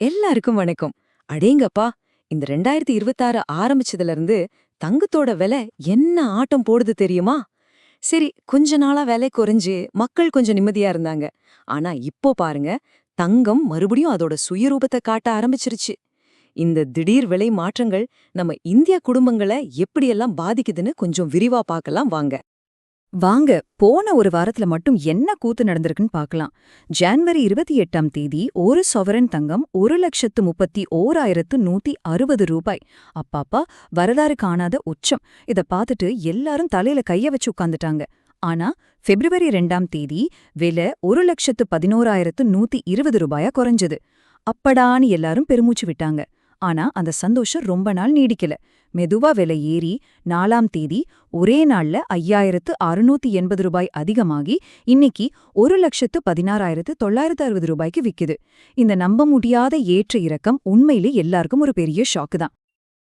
எல்லாருக்கும் வணக்கம். அடேங்கப்பா இந்த ரெண்டாயிரத்தி இருபத்தாறு ஆரம்பிச்சதுல இருந்து தங்கத்தோட விலை என்ன ஆட்டம் போடுது தெரியுமா? சரி கொஞ்ச நாளா விலை குறைஞ்சு மக்கள் கொஞ்சம் நிம்மதியா இருந்தாங்க. ஆனா இப்போ பாருங்க தங்கம் மறுபடியும் அதோட சுயரூபத்தை காட்ட ஆரம்பிச்சிருச்சு. இந்த திடீர் விலை மாற்றங்கள் நம்ம இந்திய குடும்பங்களை எப்படியெல்லாம் பாதிக்குதுன்னு கொஞ்சம் விரிவா பார்க்கலாம் வாங்க. வாங்க போன ஒரு வாரத்துல மட்டும் என்ன கூத்து நடந்திருக்குன்னு பார்க்கலாம் ஜான்வரி இருபத்தி எட்டாம் தேதி ஒரு சொவரன் தங்கம் ஒரு லட்சத்து முப்பத்தி ஓராயிரத்து நூத்தி அறுபது ரூபாய். அப்பாப்பா வரலாறு காணாத உச்சம். இத பார்த்துட்டு எல்லாரும் தலையில கைய வச்சு உட்காந்துட்டாங்க ஆனா பிப்ரவரி ரெண்டாம் தேதி விலை ஒரு லட்சத்து பதினோராயிரத்து நூத்தி இருபது ரூபாயா குறைஞ்சது. அப்படான்னு எல்லாரும் பெருமூச்சு விட்டாங்க. ஆனா அந்த சந்தோஷம் ரொம்ப நாள் நீடிக்கல. மெதுவா விலை ஏறி நாலாம் தேதி ஒரே நாள்ல ஐயாயிரத்து அறுநூத்தி எண்பது ரூபாய் அதிகமாகி இன்னைக்கு ஒரு லட்சத்து பதினாறாயிரத்து தொள்ளாயிரத்து அறுபது ரூபாய்க்கு விக்குது. இந்த நம்ப முடியாத ஏற்ற இறக்கம் உண்மையிலே எல்லாருக்கும் ஒரு பெரிய ஷாக்கு தான்.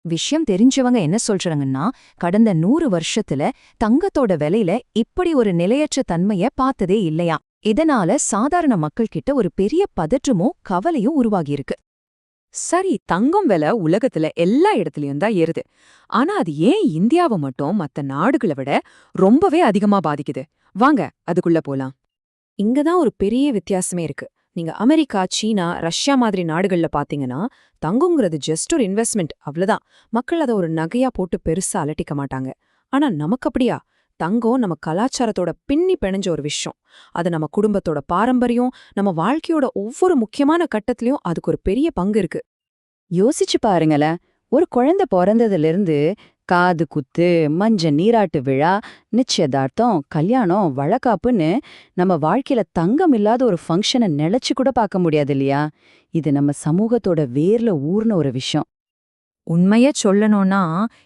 விஷயம் தெரிஞ்சவங்க என்ன சொல்றாங்கன்னா கடந்த நூறு வருஷத்துல தங்கத்தோட விலையில இப்படி ஒரு நிலையற்ற தன்மைய பார்த்ததே இல்லையா? இதனால சாதாரண மக்கள் கிட்ட ஒரு பெரிய பதற்றமோ கவலையும் உருவாகியிருக்கு. சரி தங்கம் விலை உலகத்துல எல்லா இடத்துலயும் தான் ஏறுது. ஆனா அது ஏன் இந்தியாவை மட்டும் மத்த நாடுகளை விட ரொம்பவே அதிகமா பாதிக்குது? வாங்க அதுக்குள்ள போலாம். இங்கதான் ஒரு பெரிய வித்தியாசமே இருக்கு. நீங்க அமெரிக்கா சீனா ரஷ்யா மாதிரி நாடுகள்ல பாத்தீங்கன்னா தங்கங்கிறது ஜஸ்ட் ஒரு இன்வெஸ்ட்மெண்ட் அவ்வளவுதான். மக்கள் அதை ஒரு நகையா போட்டு பெருசா அலட்டிக்க மாட்டாங்க. ஆனா நமக்கு அப்படியா? தங்கம் நம்ம கலாச்சாரத்தோட பின்னி பிணைஞ்ச ஒரு விஷயம். அது நம்ம குடும்பத்தோட பாரம்பரியம் நம்ம வாழ்க்கையோட ஒவ்வொரு முக்கியமான கட்டத்திலயும் அதுக்கு ஒரு பெரிய பங்கு இருக்கு. யோசிச்சு பாருங்களேன். ஒரு குழந்தை பிறந்ததிலிருந்து காது குத்து மஞ்ச நீராட்டு விழா நிச்சயதார்த்தம் கல்யாணம் வழக்காப்புன்னு நம்ம வாழ்க்கையில தங்கம் இல்லாத ஒரு ஃபங்க்ஷனை நினைச்சு கூட பார்க்க முடியாது இல்லையா? இது நம்ம சமூகத்தோட வேர்ல ஊர்ன ஒரு விஷயம். உண்மைய சொல்லணும்னா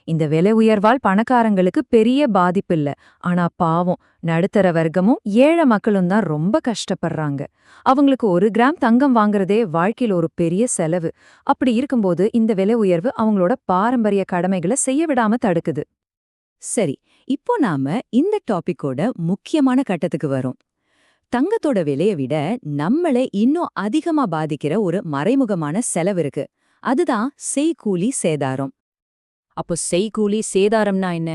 இந்த விலை உயர்வால் பணக்காரங்களுக்கு பெரிய பாதிப்பு இல்ல. ஆனா பாவம் நடுத்தர வர்க்கமும் ஏழை மக்களும் தான் ரொம்ப கஷ்டப்படுறாங்க. அவங்களுக்கு ஒரு கிராம் தங்கம் வாங்குறதே வாழ்க்கையில ஒரு பெரிய செலவு. அப்படி இருக்கும்போது இந்த விலை உயர்வு அவங்களோட பாரம்பரிய கடமைகளை செய்ய விடாம தடுக்குது. சரி இப்போ நாம இந்த டாபிக்கோட முக்கியமான கட்டத்துக்கு வரோம். தங்கத்தோட விலைய விட நம்மளை இன்னும் அதிகமா பாதிக்கிற ஒரு மறைமுகமான செலவு இருக்கு. அதுதான் செய்கூலி சேதாரம். அப்போ செய்கூலி சேதாரம்னா என்ன?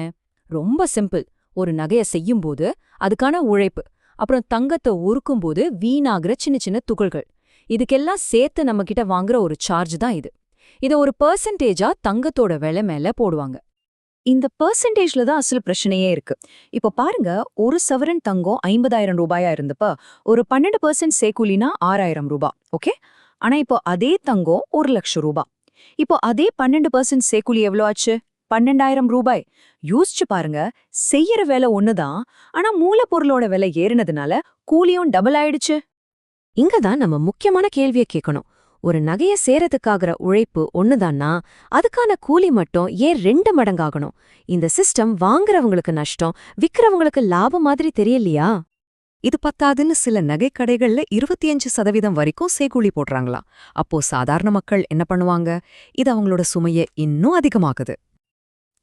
ரொம்ப சிம்பிள். ஒரு நகைய செய்யும்போது அதுக்கான உழைப்பு. அப்புறம் தங்கத்தை உருக்கும்போது வீணாகிற சின்ன சின்ன துகள்கள். இதுக்கெல்லாம் சேர்த்து நம்ம கிட்ட வாங்குற ஒரு சார்ஜ் தான் இது. இத ஒரு பெர்சன்டேஜா தங்கத்தோட விலை மேல போடுவாங்க. இந்த பெர்சன்டேஜ்ல தான் அசல் பிரச்சனையே இருக்கு. இப்போ பாருங்க ஒரு சவரன் தங்கம் ஐம்பதாயிரம் ரூபாயா இருந்தப்ப ஒரு பன்னெண்டு பர்சன்ட் சேக்கூலினா ஆறாயிரம் ரூபாய் ஓகே? ஆனா இப்போ அதே தங்கம் ஒரு லட்சம் ரூபாய் இப்போ அதே பன்னெண்டு பர்சன்ட் சேக்குலி எவ்வளோ ஆச்சு? பன்னெண்டாயிரம் ரூபாய். யோசிச்சு பாருங்க செய்யற வேலை ஒண்ணுதான் ஆனா மூலப்பொருளோட விலை ஏறினதுனால கூலியும் டபுள் ஆயிடுச்சு. இங்கதான் நம்ம முக்கியமான கேள்வியை கேட்கணும். ஒரு நகைய சேரத்துக்காகிற உழைப்பு ஒண்ணுதான்னா அதுக்கான கூலி மட்டும் ஏன் ரெண்டு மடங்காகணும்? இந்த சிஸ்டம் வாங்குறவங்களுக்கு நஷ்டம் விக்கிறவங்களுக்கு லாபம் மாதிரி தெரியலையா? இது பத்தாதுன்னு சில நகைக்கடைகள்ல இருபத்தி அஞ்சு சதவீதம் வரைக்கும் சேகூலி போடுறாங்களாம் அப்போ சாதாரண மக்கள் என்ன பண்ணுவாங்க? இது அவங்களோட சுமைய இன்னும் அதிகமாக்குது.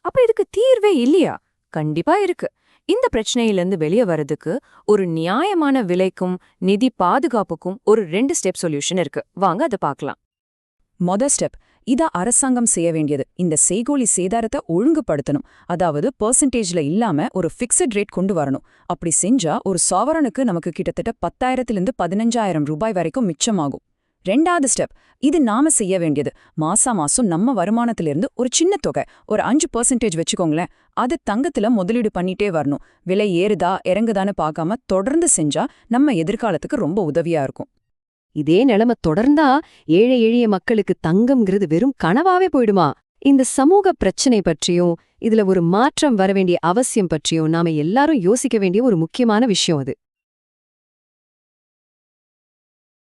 அப்ப இதுக்கு தீர்வே இல்லையா? கண்டிப்பா இருக்கு. இந்த பிரச்சனையிலிருந்து வெளியே வரதுக்கு ஒரு நியாயமான விலைக்கும் நிதி பாதுகாப்புக்கும் ஒரு ரெண்டு ஸ்டெப் சொல்யூஷன் இருக்கு. வாங்க அதை பார்க்கலாம். மொத ஸ்டெப் இதை அரசாங்கம் செய்ய வேண்டியது. இந்த செய்கோழி சேதாரத்தை ஒழுங்குபடுத்தணும். அதாவது பெர்சன்டேஜ்ல இல்லாம ஒரு ஃபிக்ஸட் ரேட் கொண்டு வரணும். அப்படி செஞ்சா ஒரு சாவரனுக்கு நமக்கு கிட்டத்தட்ட பத்தாயிரத்திலிருந்து பதினஞ்சாயிரம் ரூபாய் வரைக்கும் மிச்சமாகும். ரெண்டாவது ஸ்டெப் இது நாம செய்ய வேண்டியது. மாசா மாசம் நம்ம வருமானத்திலிருந்து ஒரு சின்ன தொகை ஒரு அஞ்சு பர்சன்டேஜ் வச்சுக்கோங்களேன். அது தங்கத்துல முதலீடு பண்ணிட்டே வரணும். விலை ஏறுதா இறங்குதான்னு பார்க்காம தொடர்ந்து செஞ்சா நம்ம எதிர்காலத்துக்கு ரொம்ப உதவியா இருக்கும். இதே நிலைமை தொடர்ந்தா ஏழை எளிய மக்களுக்கு தங்கம்ங்கிறது வெறும் கனவாவே போயிடுமா? இந்த சமூக பிரச்சனை பற்றியும் இதுல ஒரு மாற்றம் வர வேண்டிய அவசியம் பற்றியும் நாம எல்லாரும் யோசிக்க வேண்டிய ஒரு முக்கியமான விஷயம் அது.